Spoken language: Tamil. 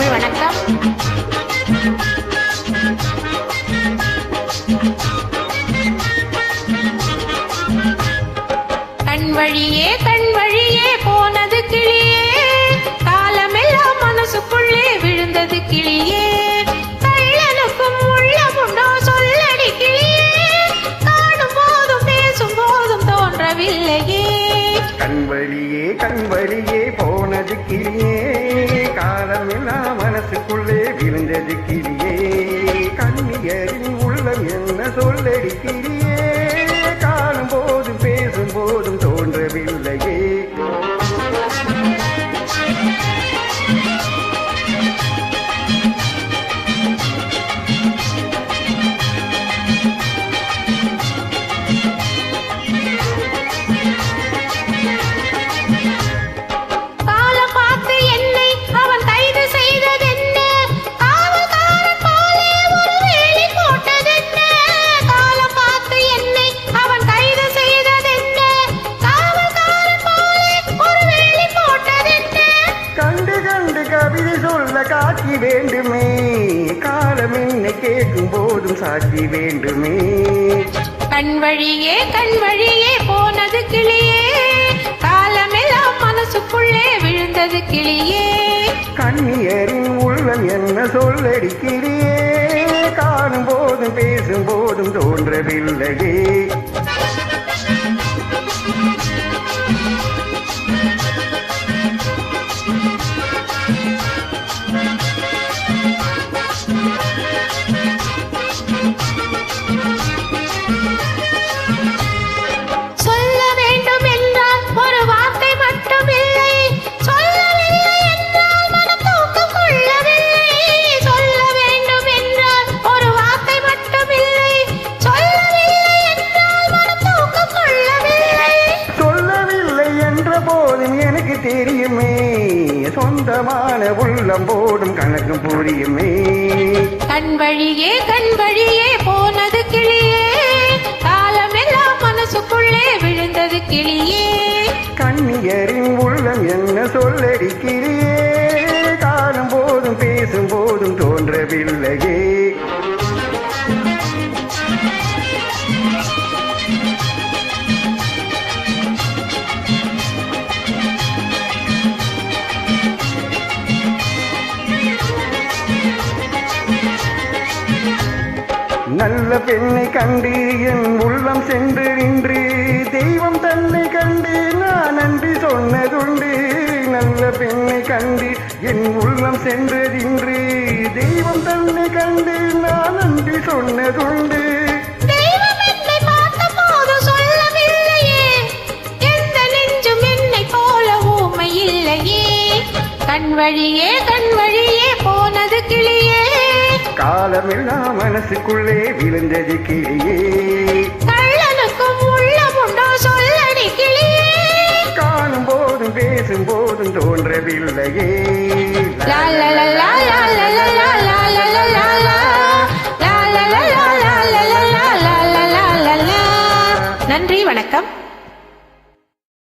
தமிழ் வணக்கம். கண் வழியே கண் வழியே போனது கிளியே. காலமெல்லாம் மனசுக்குள்ளே விழுந்தது கிளியே. கள்ளனுக்கும் உள்ளமுண்டோ சொல்லடி கிளியே. காணும் போதும் பேசும் போதும் தோன்றவில்லையே. கண் வழியே கண் வழியே போனது கிளியே. சொல்ல காட்சி வேண்டுமே. காலம் என்னை கேட்கும் போதும் சாட்சி வேண்டுமே. கண் வழியே கண் வழியே போனது கிளியே. காலமெல்லாம் மனசுக்குள்ளே விழுந்தது கிளியே. கண்ணியரின் உள்ளம் என்ன சொல்லடி கிளியே காணும் போதும் பேசும் போதும் தோன்றவில்லையே. போதும் எனக்கு தெரியுமே. சொந்தமான உள்ளம் போடும் கணக்கும் புரியுமே. கண் வழியே கண் வழியே போனது கிளியே. காலமெல்லாம் மனசுக்குள்ளே விழுந்தது கிளியே. கண்ணியரின் உள்ளம் என்ன சொல்லடி கிளியே. காணும் போதும் பேசும் போதும் தோன்றவில்லையே. நல்ல பெண்ணை கண்டு என் உள்ளம் சென்று நின்று தெய்வம் தன்னை கண்டு நான் நன்றி சொன்னதுண்டு. நல்ல பெண்ணை கண்டு என் உள்ளம் சென்றதின்று தெய்வம் தன்னை கண்டு நான் நன்றி சொன்னதுண்டு. கண் வழியே கண் வழியே போனது கிளியே. காலமெல்லாம் மனசுக்குள்ளே விழுந்தது கிளியே கள்ளனுக்கும் உள்ளமுண்டோ சொல்லடி கிளியே காணும் போதும் பேசும் போதும் தோன்றவில்லையே நன்றி வணக்கம்